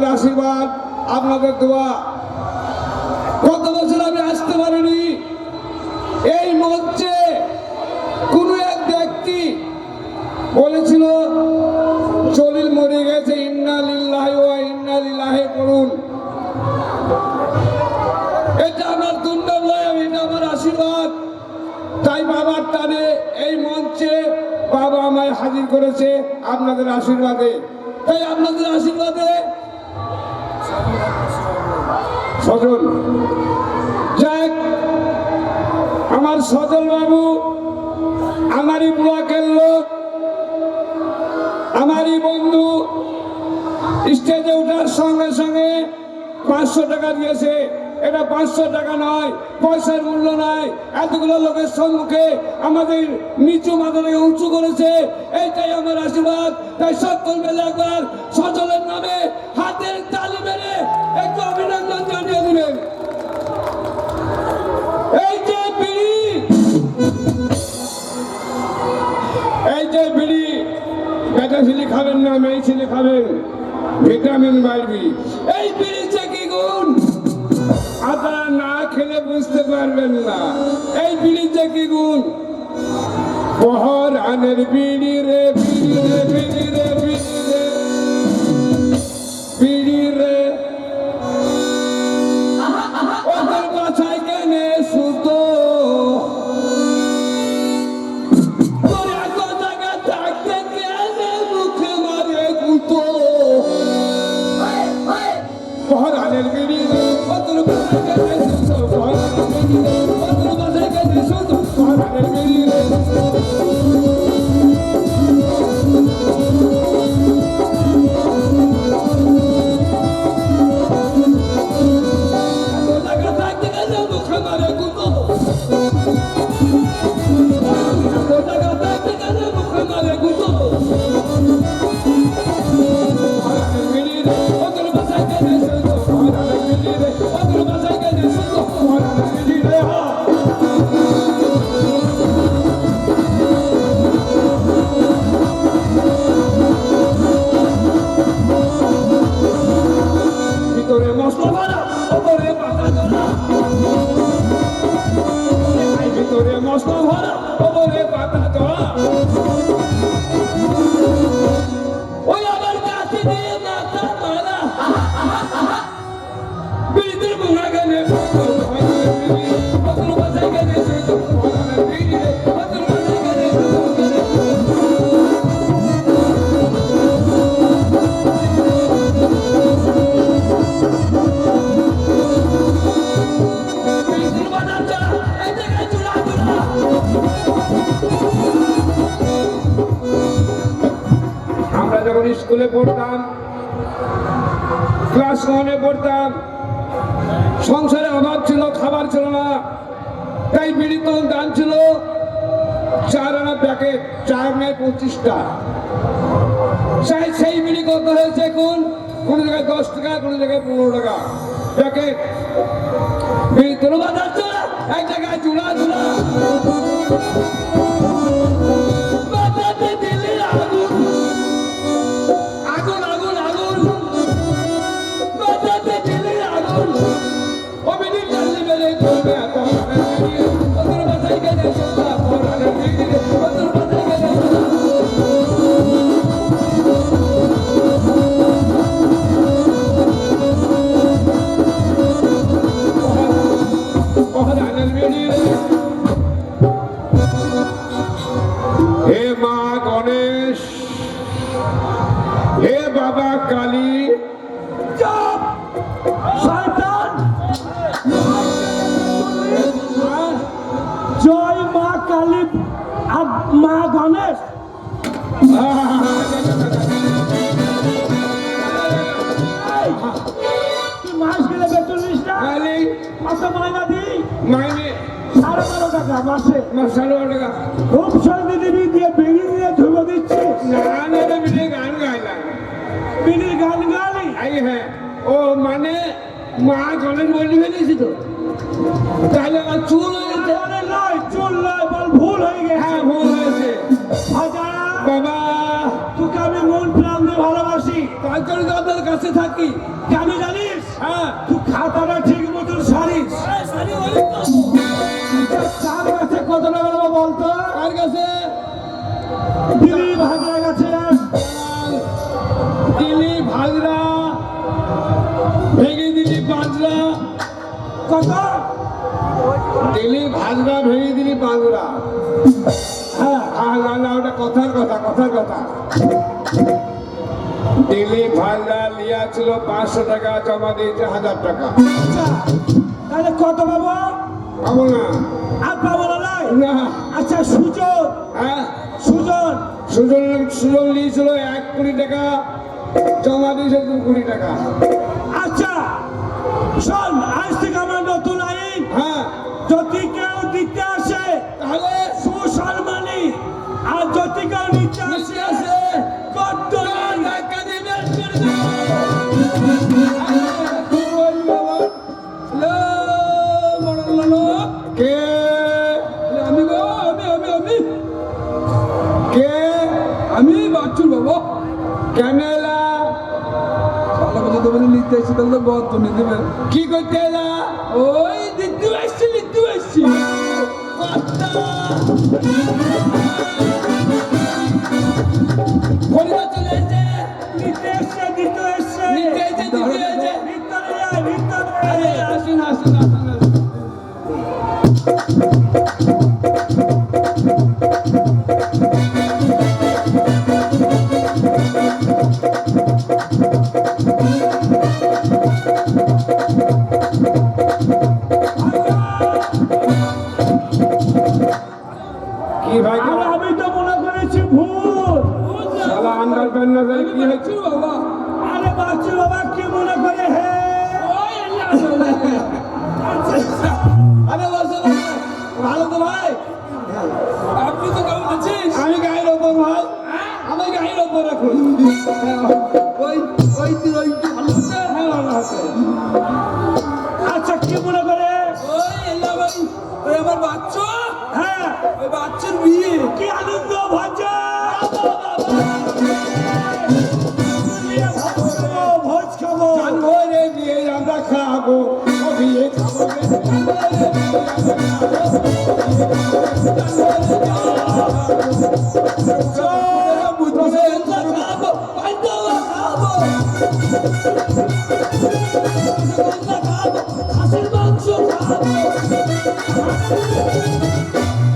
আপনাদের আশীর্বাদ, আপনাদের দোয়া। কত বছর আমি আসতে পারিনি। এই মঞ্চে কোনো এক ব্যক্তি বলেছিল চলিল মরে গেছে, ইন্না লিল্লাহি ওয়া ইন্না লিল্লাহি করুন এটা আমার দুর্লভ নয় এটা আমার আশীর্বাদ। তাই বাবার টানে এই মঞ্চে বাবা আমায় হাজির করেছে আপনাদের আশীর্বাদে। তাই আপনাদের আশীর্বাদে সজল যাক, আমার সজল বাবু, আমারই ব্লকের লোক, আমারই বন্ধু স্টেজে ওঠার সঙ্গে সঙ্গে পাঁচশো টাকা দিয়েছে। এটা পাঁচশো টাকা নয়, পয়সার মূল্য নয়। এতগুলো লোকের সম্মুখে আমাদের নিচু মাথাটাকে উঁচু করেছে। এইটাই আমার আশীর্বাদ। তাই সকল মিলে একবার সজলের নামে হাতের তালি মেরে একটু অভিনন্দন জানিয়ে যে বিড়ি! বিড়ি! খাবেন না, মেয়ে ছেলে খাবেন। ভিটামিন বাড়বি বুঝতে পারবেন না। এই বিড়িতে কি গুণ? বহর আনের বিড়ি রে বিড়ি রে বিড়ি রে বিড়ি রে। বিড়ি রে। ওদের বাছাই কেনে সুতো। বিড়ি অতুল স্কুলে পড়তাম ক্লাস ওয়ানে পড়তাম, সংসারে অভাব ছিল, খাবার ছিল না, তাই বিড়ি তখন দাম ছিল, চার আনা প্যাকেট চার নেয় পঁচিশটা। সেই সেই বিড়ি কত হয়েছে কোন কোন জায়গায় দশ টাকা, কোন জায়গায় পনেরো টাকা। প্যাকেট বিড়ি তোর বাজার এক জায়গায় চুলা চুলা। কালী মাইনা দিই। মাইনে সাড়ে বারো টাকা মাসে। মশালো টাকা। খুব সন্ধি দিবি দিয়ে বেরিয়ে দিয়ে ধুবে দিচ্ছিস না না না গান গাইলাম বিড়ির গান গালি। আই হ্যাঁ। ও মানে মা গণেশ বলি ফেলেছি তো তাহলে চুল হয়ে গেছে। নয় চুল নয় বল ভুল হয়ে গেছে। হ্যাঁ ভুল হয়েছে বাবা। তোকে আমি মন প্রাণ ভালোবাসি। তা তার আপনার কাছে থাকি। কেন জানিস? হ্যাঁ। তুই খাতাটা ঠিক কত টাকা নেব বলতো কার কাছে দিলীপ হাজার কাছে দিলি ভাজরা ভেঙে দিলি বাজরা কত দিলি ভাজরা ভেঙে দিলি বাজরা হ্যাঁ ওটা কথার কথা কথার কথা দিলি ভাজরা লিয়া ছিল পাঁচশো টাকা, জমা দিয়েছে হাজার টাকা। তাহলে কত পাবো? পাবো না। আর পাবো না? না। আচ্ছা সুজন। হ্যাঁ। সুজন। সুজন সুজন নিয়েছিল এক কোটি টাকা জমা দিয়েছে দু কোটি টাকা। আচ্ছা শোন আজ থেকে আমার কথা তো নিতে তাহলে দেবে। কি করতে এলা? ওই দিতে আসছি নিতে আসছি প্যান্ট না জানি কি বাবা। আরে বাচ্চু বাবা কি মনে করে হে? আরে বসো ভালো তো ভাই? আপনি তো কেমন আছিস? আমি গায়ের ওপর ভাই। আমি গায়ের ওপর এখন। ওই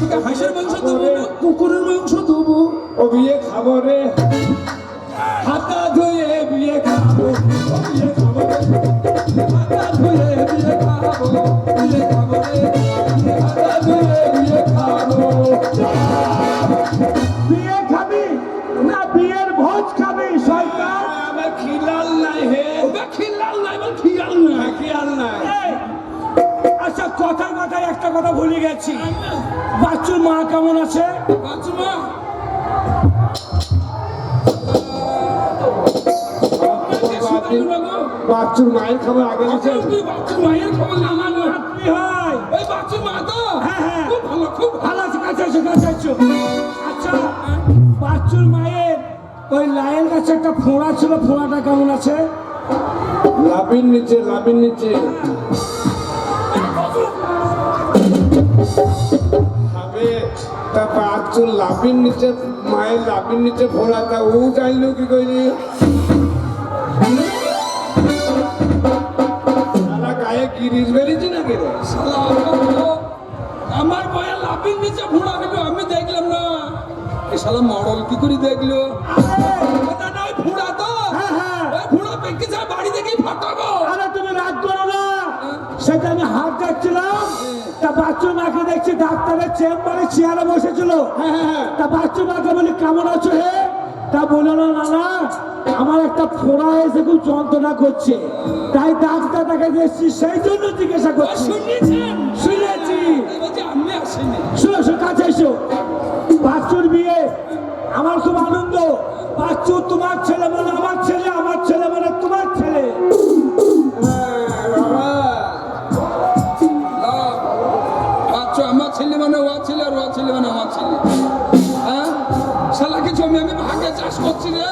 তোকে হাঁসের মাংস দেবো না কুকুরের মাংস বিয়ে খাব রে হাতা ধুয়ে বিয়ে খাব বিয়ে খাব বিয়ে খাবি না বিয়ের ভোজ খাবি আমার খিলাল নাই হে। খিলাল নাই খিয়াল নাই। খিয়াল নাই। আচ্ছা কথার কথায় একটা কথা ভুলে গেছি। বাচ্চুর মা কেমন আছে? বাচ্চা বাচ্চুর মায়ের খবর আগে গেছে বাচ্চুর মায়ের খবর না আমার হয়। ওই বাচ্চুর মা তো? হ্যাঁ হ্যাঁ। খুব ভালো খুব ভালো। আচ্ছা বাচ্চুর মায়ের ওই লাইন কাছে একটা ফোঁড়া ছিল ফোঁড়াটা কেমন আছে? লাভির নিচে লাভির নিচে। তা বাচ্চুর লাভির নিচে মায়ের লাভির নিচে ভোলা তা ও জানলো কি সারা গায়ে গিরিশ বেরিয়েছে নাকি আমার বয়া লাভির নিচে ভুঁড়া হইল আমি দেখলাম না। এ শালা মডল কি করে দেখল? ভুঁড়া তো। হ্যাঁ হ্যাঁ। ওই ভুঁড়া পেকে যায় বাড়ি থেকেই ফাটাবো। আরে তুমি রাগ করো না। সেটা আমি হাত যাচ্ছিলাম তা বাচ্চুর মাকে দেখছি ডাক্তারের চেম্বারে চেয়ারে বসেছিল। হ্যাঁ হ্যাঁ হ্যাঁ। তা বাচ্চু মাকে বলি কেমন আছো হে? তা বলল না নানা আমার একটা ফোড়া এসে খুব যন্ত্রণা করছে। তাই ডাক্তারটাকে দেখছি সেই জন্য জিজ্ঞাসা করছি। আমি আসিনি শোনো শোনো, কাছে এসো। বাচ্চুর বিয়ে, আমার খুব আনন্দ। বাচ্চু তোমার ছেলে মানে আমার ছেলে আমার ছেলে মানে তোমার ছেলে। বাবা আমার ছেলে মানে ও ছেলে আর ও ছেলে মানে আমার ছেলে। হ্যাঁ? শালা কিছু আমি আমি ভাগে চাষ করছি রে।